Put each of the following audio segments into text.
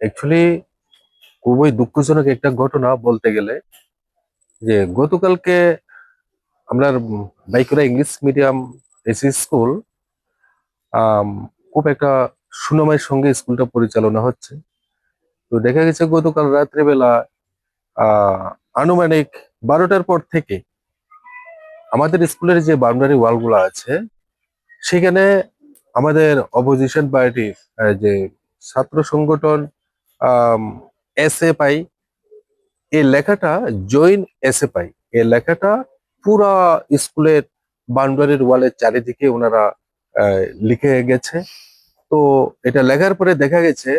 Actually খুবই দুঃখজনক একটা ঘটনা বলতে গেলে যে, গতকালকে আমরা বাইকুরা ইংলিশ মিডিয়াম এসি স্কুল খুব একটা সুনামের সঙ্গে স্কুলটা পরিচালনা হচ্ছে। তো দেখা গেছে গতকাল রাত্রেবেলা আনুমানিক বারোটার পর থেকে আমাদের স্কুলের যে বাউন্ডারি ওয়ালগুলো আছে, সেখানে আমাদের অপোজিশন পার্টি যে ছাত্র সংগঠন এস পাই। এই লেখাটা জয়েন এস পাই। এই লেখাটা পুরা স্কুলের বাউন্ডারির ওয়ালের চারিদিকে ওনারা লিখে গেছে। তো এটা লেখার পরে দেখা গেছে,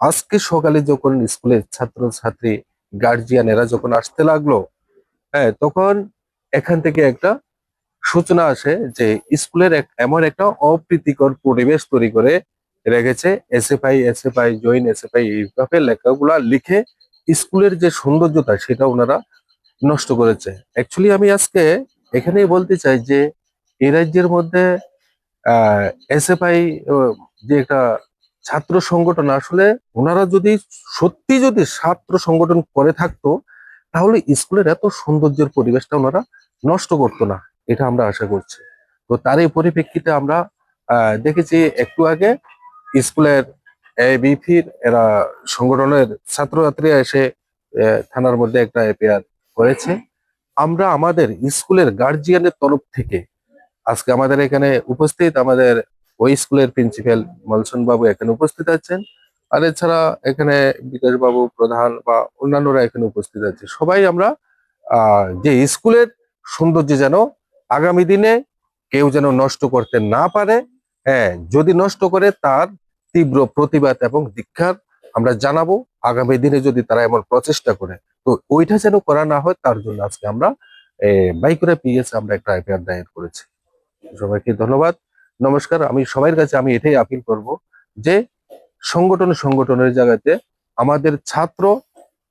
আজকে সকালে যখন স্কুলের ছাত্র ছাত্রী গার্জিয়ান এরা যখন আসতে লাগল হ্যাঁ তখন এখান থেকে একটা সূচনা আসে যে স্কুলের এমন একটা অপ্রীতিকর পরিবেশ তৈরি করে রেখেছে এসএফআই এসএফআই জয়েন এসএফআই এইভাবে লেখাগুলা লিখে স্কুলের যে সৌন্দর্যতা সেটা ওনারা নষ্ট করেছে। অ্যাকচুয়ালি আমি আজকে এখানেই বলতে চাই যে এ রাজ্যের মধ্যে এসএফআই যে একটা ছাত্র সংগঠন, আসলে ওনারা যদি সত্যি যদি ছাত্র সংগঠন করে থাকতো, তাহলে স্কুলের এত সৌন্দর্যের পরিবেশটা ওনারা নষ্ট করতো না, এটা আমরা আশা করছি। তো তার এই পরিপ্রেক্ষিতে আমরা দেখেছি একটু আগে স্কুলের বিফির এরা সংগঠনের ছাত্রছাত্রীরা এসে থানার মধ্যে একটা এফআইআর করেছে। আমরা আমাদের স্কুলের গার্জিয়ানের তরফ থেকে, আজকে আমাদের এখানে উপস্থিত আমাদের ওই স্কুলের প্রিন্সিপাল মলসন বাবু এখানে উপস্থিত আছেন। আর এছাড়া এখানে বিকাশ বাবু প্রধান বা অন্যান্যরা এখানে উপস্থিত আছে। সবাই আমরা যে স্কুলের সৌন্দর্য যেন আগামী দিনে কেউ যেন নষ্ট করতে না পারে হ্যাঁ যদি নষ্ট করে তার তীব্র প্রতিবাদ এবং দীক্ষার আমরা জানাব, আগামী দিনে যদি তারা এমন প্রচেষ্টা করে, তো ওইটা যেন করা না হয়, তার জন্য আজকে আমরা বাইকুরা পিএস আমরা একটা এফআইআর দায়ের করেছি। সবাইকে ধন্যবাদ। নমস্কার, আমি সবার কাছে আমি এটাই আপিল করব যে, সংগঠন সংগঠনের জায়গাতে আমাদের ছাত্র,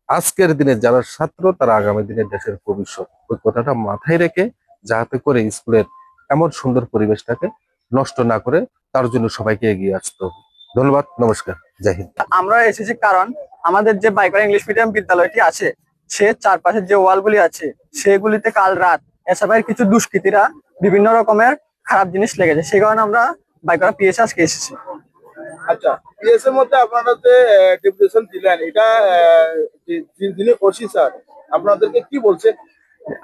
আজকের দিনে যারা ছাত্র, তারা আগামী দিনে দেশের ভবিষ্যৎ ওই কথাটা মাথায় রেখে, যাতে করে স্কুলের এমন সুন্দর পরিবেশটাকে নষ্ট না করে তার জন্য সবাইকে এগিয়ে আসতে হবে। ধন্যবাদ নমস্কার জয় হিন্দ। আমরা এসেছি কারণ আমাদের যে বাইকার ইংলিশ মিডিয়াম বিদ্যালয়টি আছে সে চারপাশের যে ওয়ালগুলি আছে সেগুলিতে কাল রাত এসবের কিছু দুষ্কৃতীরা বিভিন্ন রকমের খারাপ জিনিস লেগেছে। সেই কারণে আমরা বাইকার পিএস আজকে এসেছি। আচ্ছা পিএস এর মধ্যে আপনারা যে ডেপুটেশন দিলেন এটা যিনি ওসি স্যার আপনাদেরকে কি বলছেন?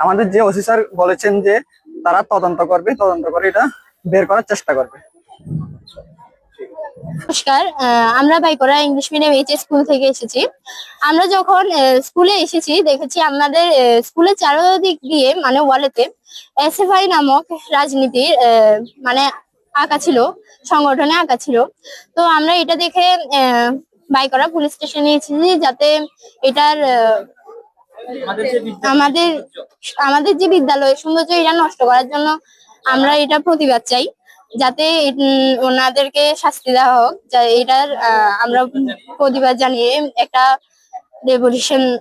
আমাদের যে ওসি স্যার বলেছেন যে তারা তদন্ত করবে তদন্ত করে এটা বের করার চেষ্টা করবে। নমস্কার আহ, আমরা Baikura English medium H school থেকে এসেছি। আমরা যখন স্কুলে এসেছি দেখেছি আমাদের স্কুলের চারদিক দিয়ে মানে ওয়ালেতে এসএফআই নামক রাজনীতির আহ, মানে আঁকা ছিল সংগঠনে আঁকা ছিল। তো আমরা এটা দেখে আহ, বাইকরা পুলিশ স্টেশনে এসেছি যাতে এটার আমাদের আমাদের যে বিদ্যালয় সৌন্দর্য এটা নষ্ট করার জন্য আমরা এটা প্রতিবাদ চাই যাতে ওনাদেরকে শাস্তি দেওয়া হোক যা এটার আমরা প্রতিবাদ জানিয়ে একটা রেভলিউশন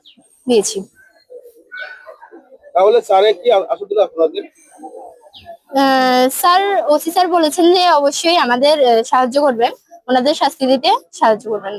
দিয়েছি। তাহলে স্যারে কি আ- আপনাদের? আহ, স্যার ওসি স্যার বলেছেন যে অবশ্যই আমাদের সাহায্য করবেন। ওনাদের শাস্তি দিতে সাহায্য করবেন।